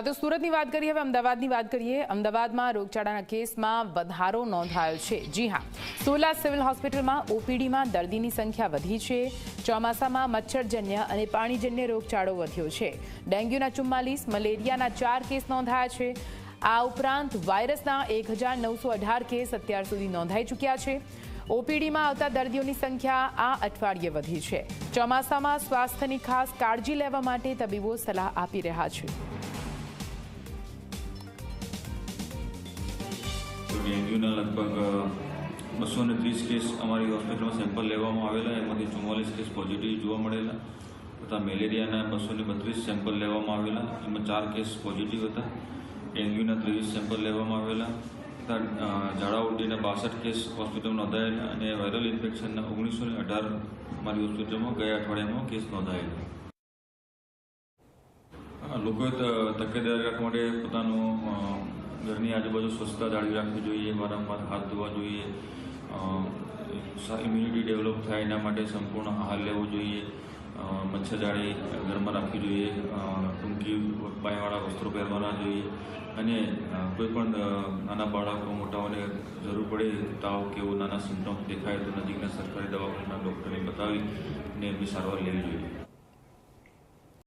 આ તો સુરતની વાત કરીએ, હવે અમદાવાદની વાત કરીએ. અમદાવાદમાં રોગચાળાના કેસમાં વધારો નોંધાયો છે. જી હા, સોલા સિવિલ હોસ્પિટલમાં ઓપીડીમાં દર્દીની સંખ્યા વધી છે. ચોમાસામાં મચ્છરજન્ય અને પાણીજન્ય રોગચાળો વધ્યો છે. ડેન્ગ્યુના ચુમ્માલીસ, મલેરિયાના ચાર કેસ નોંધાયા છે. આ ઉપરાંત વાયરસના એક કેસ અત્યાર સુધી નોંધાઈ ચૂક્યા છે. ઓપીડીમાં આવતા દર્દીઓની સંખ્યા આ અઠવાડિયે વધી છે. ચોમાસામાં સ્વાસ્થ્યની ખાસ કાળજી લેવા માટે તબીબો સલાહ આપી રહ્યા છે. ડેન્ગ્યુના લગભગ બસો ને ત્રીસ કેસ અમારી હોસ્પિટલમાં સેમ્પલ લેવામાં આવેલા, એમાંથી ચુમ્માલીસ કેસ પોઝિટિવ જોવા મળેલા તથા મેલેરિયાના બસો ને બત્રીસ સેમ્પલ લેવામાં આવેલા, એમાં ચાર કેસ પોઝિટિવ હતા. ડેન્ગ્યુના ત્રેવીસ સેમ્પલ લેવામાં આવેલા તથા ઝાડા ઉલટીના બાસઠ કેસ હોસ્પિટલમાં નોંધાયેલા અને વાયરલ ઇન્ફેક્શનના ઓગણીસો ને અઢાર મારી હોસ્પિટલમાં ગયા અઠવાડિયામાં કેસ નોંધાયેલા. લોકોએ તકેદારી રાખવા માટે પોતાનું ઘરની આજુબાજુ સ્વચ્છતા જાળવી રાખવી જોઈએ વારંવાર હાથ ધોવા જોઈએ ઇમ્યુનિટી ડેવલપ થાય એના માટે સંપૂર્ણ આહાર લેવો જોઈએ મચ્છરજાળી ઘરમાં રાખવી જોઈએ ટૂંકી પાયવાળા વસ્ત્રો પહેરવાના જોઈએ અને અ, કોઈ પણ અ, નાના બાળકો મોટાઓને જરૂર પડે તાવ કે નાના સિમ્ટમ્સ દેખાય તો નજીકના સરકારી દવાખાના ડૉક્ટરને બતાવી અને એમની સારવાર લેવી જોઈએ.